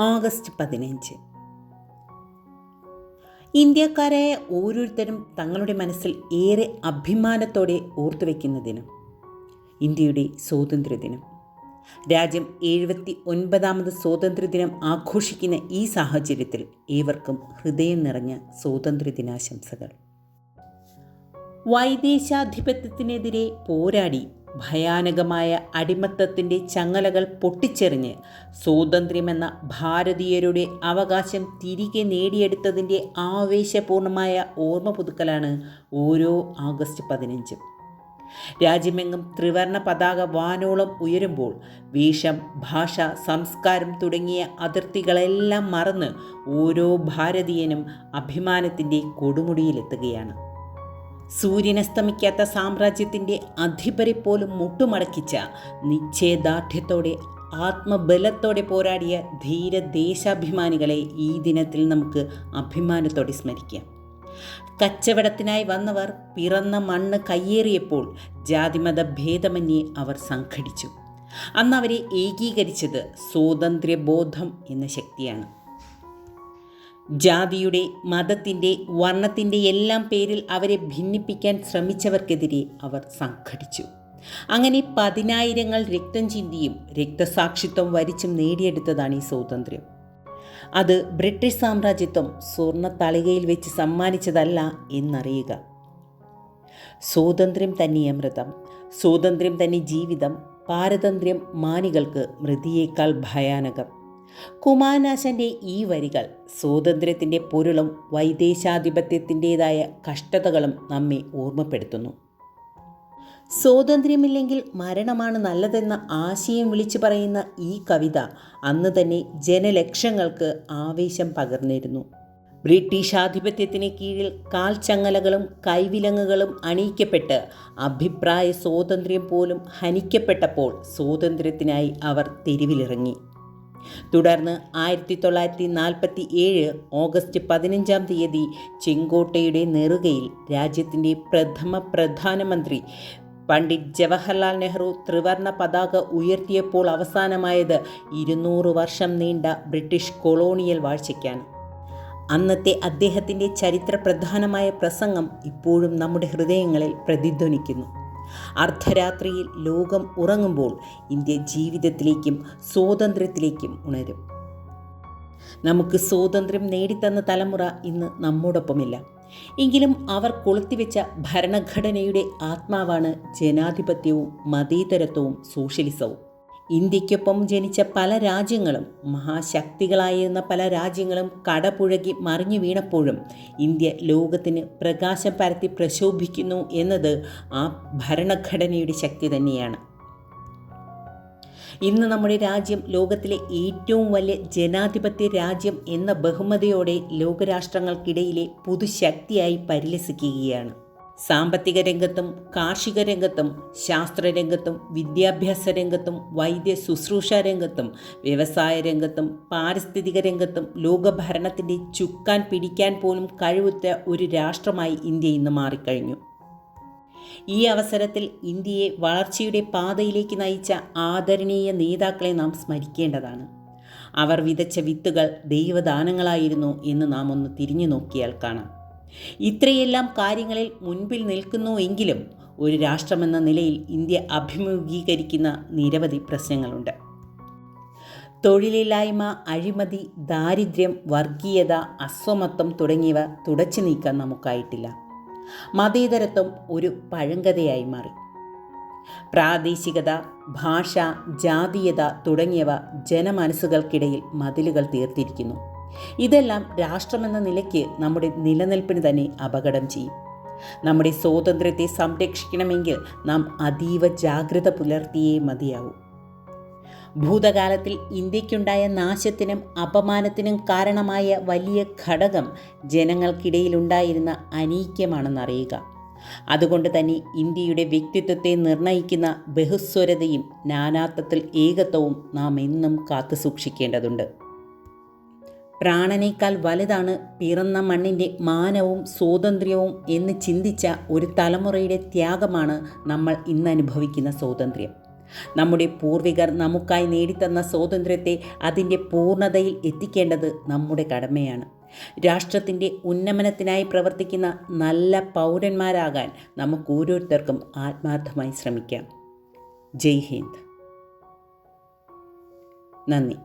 August പതിനഞ്ച്. ഇന്ത്യക്കാരായ ഓരോരുത്തരും തങ്ങളുടെ മനസ്സിൽ ഏറെ അഭിമാനത്തോടെ ഓർത്തുവെക്കുന്ന ദിനം. ഇന്ത്യയുടെ സ്വാതന്ത്ര്യദിനം. രാജ്യം എഴുപത്തി ഒൻപതാമത് സ്വാതന്ത്ര്യദിനം ആഘോഷിക്കുന്ന ഈ സാഹചര്യത്തിൽ ഏവർക്കും ഹൃദയം നിറഞ്ഞ സ്വാതന്ത്ര്യദിനാശംസകൾ. വൈദേശാധിപത്യത്തിനെതിരെ പോരാടി ഭയാനകമായ അടിമത്തത്തിന്റെ ചങ്ങലകൾ പൊട്ടിച്ചെറിഞ്ഞ് സ്വാതന്ത്ര്യമെന്ന ഭാരതീയരുടെ അവകാശം തിരികെ നേടിയെടുത്തതിന്റെ ആവേശപൂർണമായ ഓർമ്മ പുതുക്കലാണ് ഓരോ ആഗസ്റ്റ് പതിനഞ്ചും. രാജ്യമെങ്ങും ത്രിവർണ പതാക വാനോളം ഉയരുമ്പോൾ വേഷം ഭാഷ സംസ്കാരം തുടങ്ങിയ അതിർത്തികളെല്ലാം മറന്ന് ഓരോ ഭാരതീയനും അഭിമാനത്തിന്റെ കൊടുമുടിയിലെത്തുകയാണ്. സൂര്യനസ്തമിക്കാത്ത സാമ്രാജ്യത്തിന്റെ അധിപരെ പോലും മുട്ടുമടക്കിച്ച നിശ്ചയദാർഢ്യത്തോടെ ആത്മബലത്തോടെ പോരാടിയ ധീര ദേശാഭിമാനികളെ ഈ ദിനത്തിൽ നമുക്ക് അഭിമാനത്തോടെ സ്മരിക്കാം. കച്ചവടത്തിനായി വന്നവർ പിറന്ന മണ്ണ് കയ്യേറിയപ്പോൾ ജാതിമത ഭേദമന്യേ അവർ സംഘടിച്ചു. അന്ന് അവരെ ഏകീകരിച്ചത് സ്വാതന്ത്ര്യബോധം എന്ന ശക്തിയാണ്. ജാതിയുടെ മതത്തിന്റെ വർണത്തിന്റെ എല്ലാം പേരിൽ അവരെ ഭിന്നിപ്പിക്കാൻ ശ്രമിച്ചവർക്കെതിരെ അവർ സംഘടിച്ചു. അങ്ങനെ പതിനായിരങ്ങൾ രക്തം ചിന്തിയും രക്തസാക്ഷിത്വം വരിച്ചും നേടിയെടുത്തതാണ് ഈ സ്വാതന്ത്ര്യം. അത് ബ്രിട്ടീഷ് സാമ്രാജ്യത്വം സ്വർണ തളികയിൽ വെച്ച് സമ്മാനിച്ചതല്ല എന്നറിയുക. സ്വാതന്ത്ര്യം തന്നെ അമൃതം സ്വാതന്ത്ര്യം തന്നെ ജീവിതം പാരതന്ത്ര്യം മാനികൾക്ക് മൃതിയേക്കാൾ ഭയാനകം. കുമാരനാശന്റെ ഈ വരികൾ സ്വാതന്ത്ര്യത്തിന്റെ പൊരുളും വൈദേശാധിപത്യത്തിന്റെതായ കഷ്ടതകളും നമ്മെ ഓർമ്മപ്പെടുത്തുന്നു. സ്വാതന്ത്ര്യമില്ലെങ്കിൽ മരണമാണ് നല്ലതെന്ന ആശയം വിളിച്ചു പറയുന്ന ഈ കവിത അന്ന് തന്നെ ജനലക്ഷങ്ങൾക്ക് ആവേശം പകർന്നിരുന്നു. ബ്രിട്ടീഷ് ആധിപത്യത്തിന് കീഴിൽ കാൽച്ചങ്ങലകളും കൈവിലങ്ങുകളും അണിയിക്കപ്പെട്ട് അഭിപ്രായ സ്വാതന്ത്ര്യം പോലും ഹനിക്കപ്പെട്ടപ്പോൾ സ്വാതന്ത്ര്യത്തിനായി അവർ തെരുവിലിറങ്ങി. തുടർന്ന് ആയിരത്തി തൊള്ളായിരത്തി നാൽപ്പത്തി ഏഴ് ഓഗസ്റ്റ് പതിനഞ്ചാം തീയതി ചെങ്കോട്ടയുടെ നെറുകയിൽ രാജ്യത്തിന്റെ പ്രഥമ പ്രധാനമന്ത്രി പണ്ഡിറ്റ് ജവഹർലാൽ നെഹ്റു ത്രിവർണ പതാക ഉയർത്തിയപ്പോൾ അവസാനമായത് ഇരുന്നൂറ് വർഷം നീണ്ട ബ്രിട്ടീഷ് കൊളോണിയൽ വാഴ്ചയ്ക്കാണ്. അന്നത്തെ അദ്ദേഹത്തിന്റെ ചരിത്ര പ്രധാനമായ പ്രസംഗം ഇപ്പോഴും നമ്മുടെ ഹൃദയങ്ങളിൽ പ്രതിധ്വനിക്കുന്നു. അർദ്ധരാത്രിയിൽ ലോകം ഉറങ്ങുമ്പോൾ ഇന്ത്യ ജീവിതത്തിലേക്കും സ്വാതന്ത്ര്യത്തിലേക്കും ഉണരും. നമുക്ക് സ്വാതന്ത്ര്യം നേടിത്തന്ന തലമുറ ഇന്ന് നമ്മോടൊപ്പമില്ല. എങ്കിലും അവർ കൊളുത്തിവെച്ച ഭരണഘടനയുടെ ആത്മാവാണ് ജനാധിപത്യവും മതേതരത്വവും സോഷ്യലിസവും. ഇന്ത്യക്കൊപ്പം ജനിച്ച പല രാജ്യങ്ങളും മഹാശക്തികളായിരുന്ന പല രാജ്യങ്ങളും കടപുഴകി മറിഞ്ഞു വീണപ്പോഴും ഇന്ത്യ ലോകത്തിന് പ്രകാശം പരത്തി പ്രശോഭിക്കുന്നു എന്നത് ആ ഭരണഘടനയുടെ ശക്തി തന്നെയാണ്. ഇന്ന് നമ്മുടെ രാജ്യം ലോകത്തിലെ ഏറ്റവും വലിയ ജനാധിപത്യ രാജ്യം എന്ന ബഹുമതിയോടെ ലോകരാഷ്ട്രങ്ങൾക്കിടയിലെ പുതുശക്തിയായി പരിലസിക്കുകയാണ്. സാമ്പത്തിക രംഗത്തും കാർഷിക രംഗത്തും ശാസ്ത്രരംഗത്തും വിദ്യാഭ്യാസ രംഗത്തും വൈദ്യ ശുശ്രൂഷ രംഗത്തും വ്യവസായ രംഗത്തും പാരിസ്ഥിതിക രംഗത്തും ലോകഭരണത്തിന്റെ ചുക്കാൻ പിടിക്കാൻ പോലും കഴിവുറ്റ ഒരു രാഷ്ട്രമായി ഇന്ത്യ ഇന്ന് മാറിക്കഴിഞ്ഞു. ഈ അവസരത്തിൽ ഇന്ത്യയെ വളർച്ചയുടെ പാതയിലേക്ക് നയിച്ച ആദരണീയ നേതാക്കളെ നാം സ്മരിക്കേണ്ടതാണ്. അവർ വിതച്ച വിത്തുകൾ ദൈവദാനങ്ങളായിരുന്നു എന്ന് നാം ഒന്ന് തിരിഞ്ഞു നോക്കിയാൽ കാണാം. ഇത്രയെല്ലാം കാര്യങ്ങളിൽ മുൻപിൽ നിൽക്കുന്നു എങ്കിലും ഒരു രാഷ്ട്രമെന്ന നിലയിൽ ഇന്ത്യ അഭിമുഖീകരിക്കുന്ന നിരവധി പ്രശ്നങ്ങളുണ്ട്. തൊഴിലില്ലായ്മ അഴിമതി ദാരിദ്ര്യം വർഗീയത അസ്വമത്വം തുടങ്ങിയവ തുടച്ചു നീക്കാൻ നമുക്കായിട്ടില്ല. മതേതരത്വം ഒരു പഴങ്കഥയായി മാറി. പ്രാദേശികത ഭാഷ ജാതീയത തുടങ്ങിയവ ജനമനസ്സുകൾക്കിടയിൽ മതിലുകൾ തീർത്തിരിക്കുന്നു. ഇതെല്ലാം രാഷ്ട്രമെന്ന നിലയ്ക്ക് നമ്മുടെ നിലനിൽപ്പിന് തന്നെ അപകടം ചെയ്യും. നമ്മുടെ സ്വാതന്ത്ര്യത്തെ സംരക്ഷിക്കണമെങ്കിൽ നാം അതീവ ജാഗ്രത പുലർത്തിയേ മതിയാവൂ. ഭൂതകാലത്തിൽ ഇന്ത്യക്കുണ്ടായ നാശത്തിനും അപമാനത്തിനും കാരണമായ വലിയ ഘടകം ജനങ്ങൾക്കിടയിലുണ്ടായിരുന്ന അനീക്യമാണെന്നറിയുക അതുകൊണ്ട് തന്നെ ഇന്ത്യയുടെ വ്യക്തിത്വത്തെ നിർണയിക്കുന്ന ബഹുസ്വരതയും നാനാത്വത്തിൽ ഏകത്വവും നാം എന്നും കാത്തു സൂക്ഷിക്കേണ്ടതുണ്ട് പ്രാണനേക്കാൾ വലുതാണ് പിറന്ന മണ്ണിന്റെ മാനവും സ്വാതന്ത്ര്യവും എന്ന് ചിന്തിച്ച ഒരു തലമുറയുടെ ത്യാഗമാണ് നമ്മൾ ഇന്ന് അനുഭവിക്കുന്ന സ്വാതന്ത്ര്യം. നമ്മുടെ പൂർവികർ നമുക്കായി നേടിത്തന്ന സ്വാതന്ത്ര്യത്തെ അതിന്റെ പൂർണതയിൽ എത്തിക്കേണ്ടത് നമ്മുടെ കടമയാണ്. രാഷ്ട്രത്തിന്റെ ഉന്നമനത്തിനായി പ്രവർത്തിക്കുന്ന നല്ല പൗരന്മാരാകാൻ നമുക്ക് ഓരോരുത്തർക്കും ആത്മാർത്ഥമായി ശ്രമിക്കാം. ജയ് ഹിന്ദ്. നന്ദി.